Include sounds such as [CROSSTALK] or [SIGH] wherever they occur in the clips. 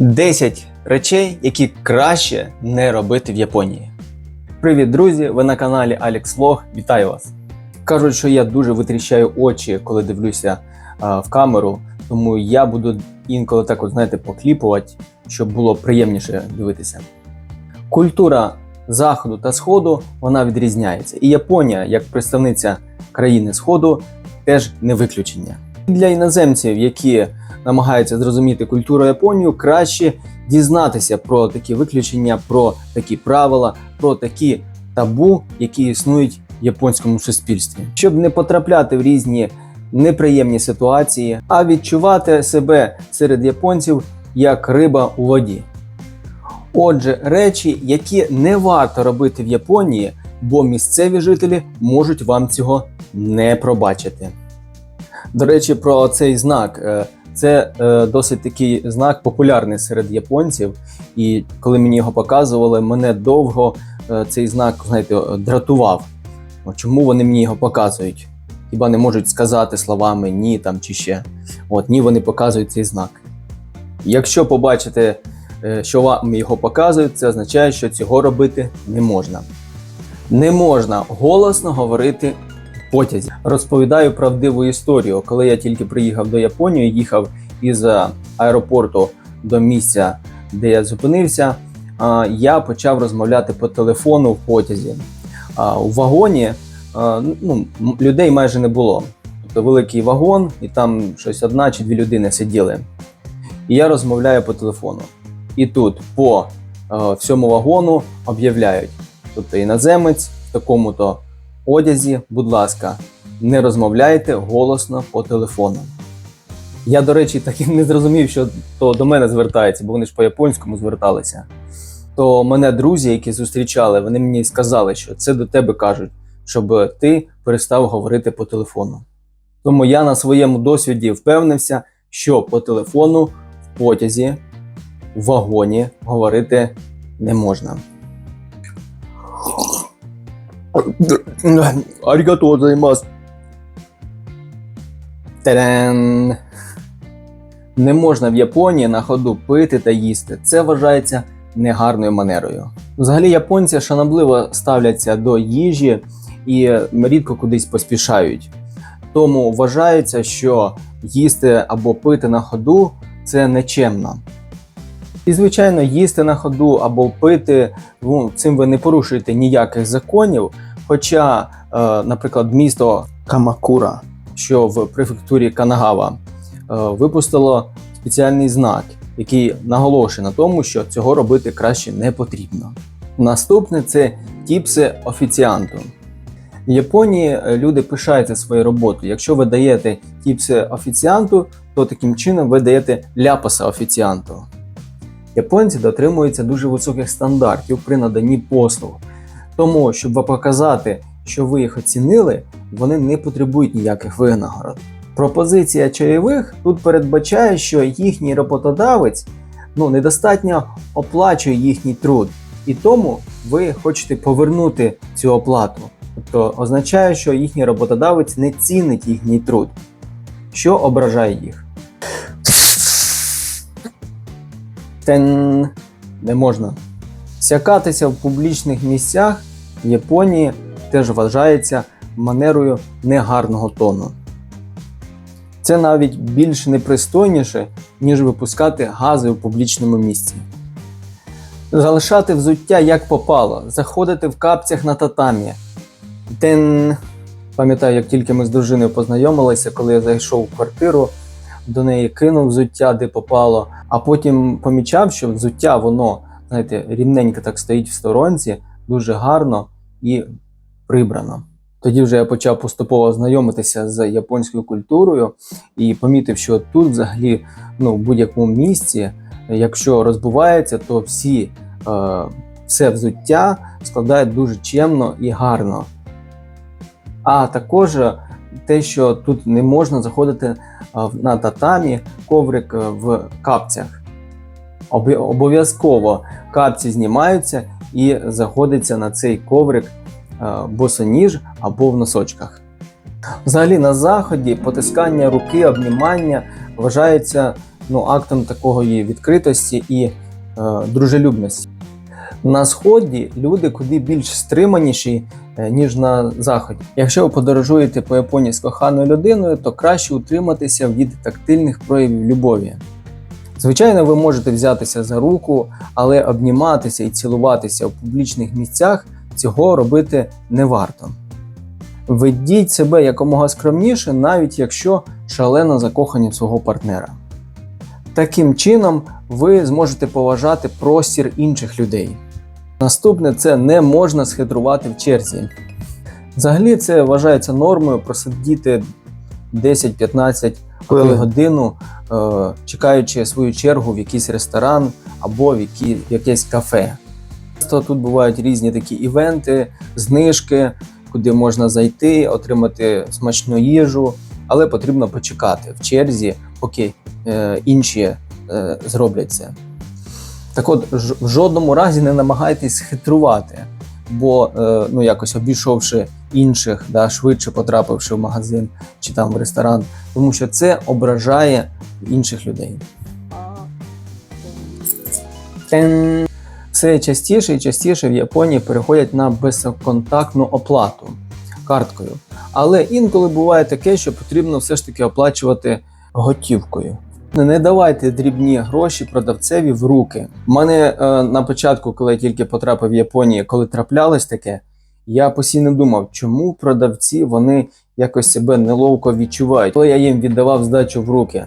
10 речей, які краще не робити в Японії. Привіт, друзі! Ви на каналі Alex Vlog. Вітаю вас! Кажуть, що я дуже витріщаю очі, коли дивлюся а, в камеру, тому я буду інколи так, от, знаєте, покліпувати, щоб було приємніше дивитися. Культура Заходу та Сходу вона відрізняється. І Японія, як представниця країни Сходу, теж не виключення. Для іноземців, які намагаються зрозуміти культуру Японії, краще дізнатися про такі виключення, про такі правила, про такі табу, які існують в японському суспільстві, щоб не потрапляти в різні неприємні ситуації, а відчувати себе серед японців як риба у воді. Отже, речі, які не варто робити в Японії, бо місцеві жителі можуть вам цього не пробачити. До речі, про цей знак. Це е, досить такий знак популярний серед японців, і коли мені його показували, мене довго е, цей знак, знаєте, дратував. Чому вони мені його показують? Хіба не можуть сказати словами ні там чи ще. От ні, вони показують цей знак. Якщо побачите, е, що вам його показують, це означає, що цього робити не можна. Не можна голосно говорити потязі. Розповідаю правдиву історію. Коли я тільки приїхав до Японії, їхав із е, аеропорту до місця, де я зупинився, я почав розмовляти по телефону в потязі. У вагоні ну, людей майже не було. Тобто великий вагон, і там щось одна чи дві людини сиділи. І я розмовляю по телефону. І тут по е, всьому вагону об'являють, тобто іноземець в такому-то одязі, будь ласка, не розмовляйте голосно по телефону. Я, до речі, так і не зрозумів, що то до мене звертається, бо вони ж по-японському зверталися. То мене друзі, які зустрічали, вони мені сказали, що це до тебе кажуть, щоб ти перестав говорити по телефону. Тому я на своєму досвіді впевнився, що по телефону в потязі, в вагоні говорити не можна. Арігато гозаймас. Не можна в Японії на ходу пити та їсти. Це вважається негарною манерою. Взагалі, японці шанобливо ставляться до їжі і рідко кудись поспішають. Тому вважається, що їсти або пити на ходу це нечемно. І, звичайно, їсти на ходу або пити, ну, цим ви не порушуєте ніяких законів. Хоча, е, наприклад, місто Камакура, що в префектурі Канагава, е, випустило спеціальний знак, який наголошує на тому, що цього робити краще не потрібно. Наступне це тіпси офіціанту. В Японії е, люди пишаються своєю роботою. Якщо ви даєте тіпси офіціанту, то таким чином ви даєте ляпаса офіціанту. Японці дотримуються дуже високих стандартів при наданні послуг. Тому, щоб показати, що ви їх оцінили, вони не потребують ніяких винагород. Пропозиція чайових тут передбачає, що їхній роботодавець ну, недостатньо оплачує їхній труд, і тому ви хочете повернути цю оплату. Тобто означає, що їхній роботодавець не цінить їхній труд, що ображає їх. Тен не можна. Сякатися в публічних місцях в Японії теж вважається манерою негарного тону. Це навіть більш непристойніше, ніж випускати гази у публічному місці. Залишати взуття як попало, заходити в капцях на татамі. Тен. Пам'ятаю, як тільки ми з дружиною познайомилися, коли я зайшов в квартиру, до неї кинув взуття, де попало, а потім помічав, що взуття воно, знаєте, рівненько так стоїть в сторонці, дуже гарно і прибрано. Тоді вже я почав поступово знайомитися з японською культурою і помітив, що тут взагалі ну, в будь-якому місці, якщо розбувається, то всі е, все взуття складають дуже чемно і гарно. А також е, те, що тут не можна заходити е, на татамі коврик е, в капцях. Обов'язково капці знімаються і заходиться на цей коврик е, босоніж або в носочках. Взагалі на заході потискання руки, обнімання вважається ну, актом такої відкритості і е, дружелюбності. На сході люди куди більш стриманіші, е, ніж на заході. Якщо ви подорожуєте по Японії з коханою людиною, то краще утриматися від тактильних проявів любові. Звичайно, ви можете взятися за руку, але обніматися і цілуватися у публічних місцях цього робити не варто. Ведіть себе якомога скромніше, навіть якщо шалено закохані свого партнера. Таким чином, ви зможете поважати простір інших людей. Наступне це не можна схитрувати в черзі. Взагалі, це вважається нормою просидіти 10-15 Хвилин. годину, е, чекаючи свою чергу в якийсь ресторан або в, які, в якесь кафе. Часто тут бувають різні такі івенти, знижки, куди можна зайти, отримати смачну їжу, але потрібно почекати в черзі, поки е, інші е, зроблять це. Так от, в жодному разі не намагайтесь хитрувати, бо е, ну, якось обійшовши інших, да, швидше потрапивши в магазин чи там в ресторан, тому що це ображає інших людей. Тен. Все частіше і частіше в Японії переходять на безконтактну оплату карткою. Але інколи буває таке, що потрібно все ж таки оплачувати готівкою. Не давайте дрібні гроші продавцеві в руки. У мене е, на початку, коли я тільки потрапив в Японію, коли траплялось таке, я постійно думав, чому продавці вони якось себе неловко відчувають, коли я їм віддавав здачу в руки.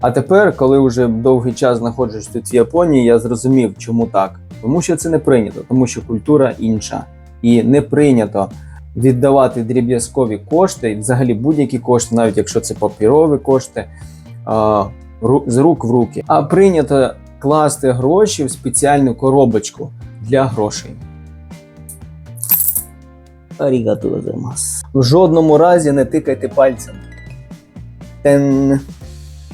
А тепер, коли вже довгий час знаходжусь тут в Японії, я зрозумів, чому так. Тому що це не прийнято, тому що культура інша. І не прийнято віддавати дріб'язкові кошти, взагалі будь-які кошти, навіть якщо це папірові кошти, з рук в руки. А прийнято класти гроші в спеціальну коробочку для грошей. Арігато гозаймас. В жодному разі не тикайте пальцем. Тен.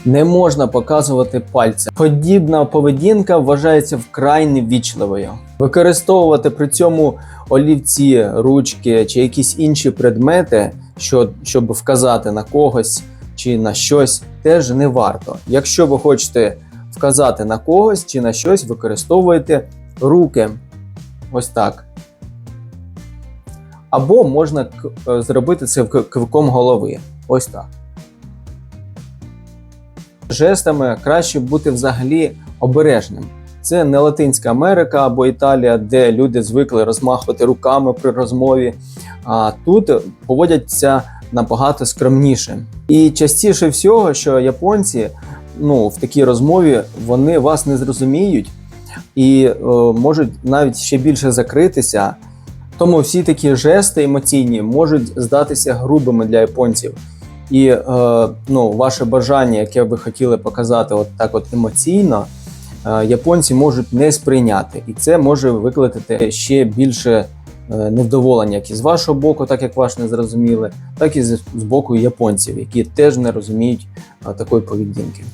Не можна показувати пальцем. Подібна поведінка вважається вкрай неввічливою. Використовувати при цьому олівці, ручки чи якісь інші предмети, що, щоб вказати на когось чи на щось, теж не варто. Якщо ви хочете вказати на когось чи на щось, використовуйте руки. Ось так. Або можна е, зробити це к- кивком голови. Ось так. Жестами краще бути взагалі обережним. Це не Латинська Америка або Італія, де люди звикли розмахувати руками при розмові. А тут поводяться набагато скромніше. І частіше всього, що японці ну, в такій розмові вони вас не зрозуміють і е, можуть навіть ще більше закритися. Тому всі такі жести емоційні можуть здатися грубими для японців. І е, ну, ваше бажання, яке ви хотіли показати, от так от емоційно, е, японці можуть не сприйняти, і це може викликати ще більше невдоволення, як і з вашого боку, так як ваш не зрозуміли, так і з, з боку японців, які теж не розуміють е, такої поведінки.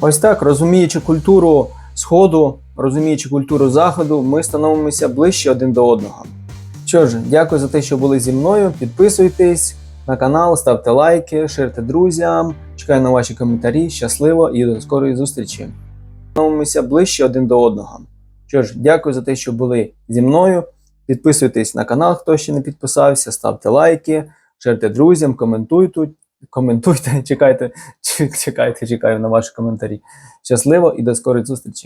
Ось так, розуміючи культуру Сходу, розуміючи культуру Заходу, ми становимося ближче один до одного. Що ж, дякую за те, що були зі мною. Підписуйтесь на канал, ставте лайки, ширте друзям. Чекаю на ваші коментарі. Щасливо і до скорої зустрічі. Становимося ближче один до одного. Що ж, дякую за те, що були зі мною. Підписуйтесь на канал, хто ще не підписався, ставте лайки, шерте друзям, коментуйте, коментуйте, [LAUGHS] чекайте, чекайте, чекаю на ваші коментарі. Щасливо і до скорої зустрічі!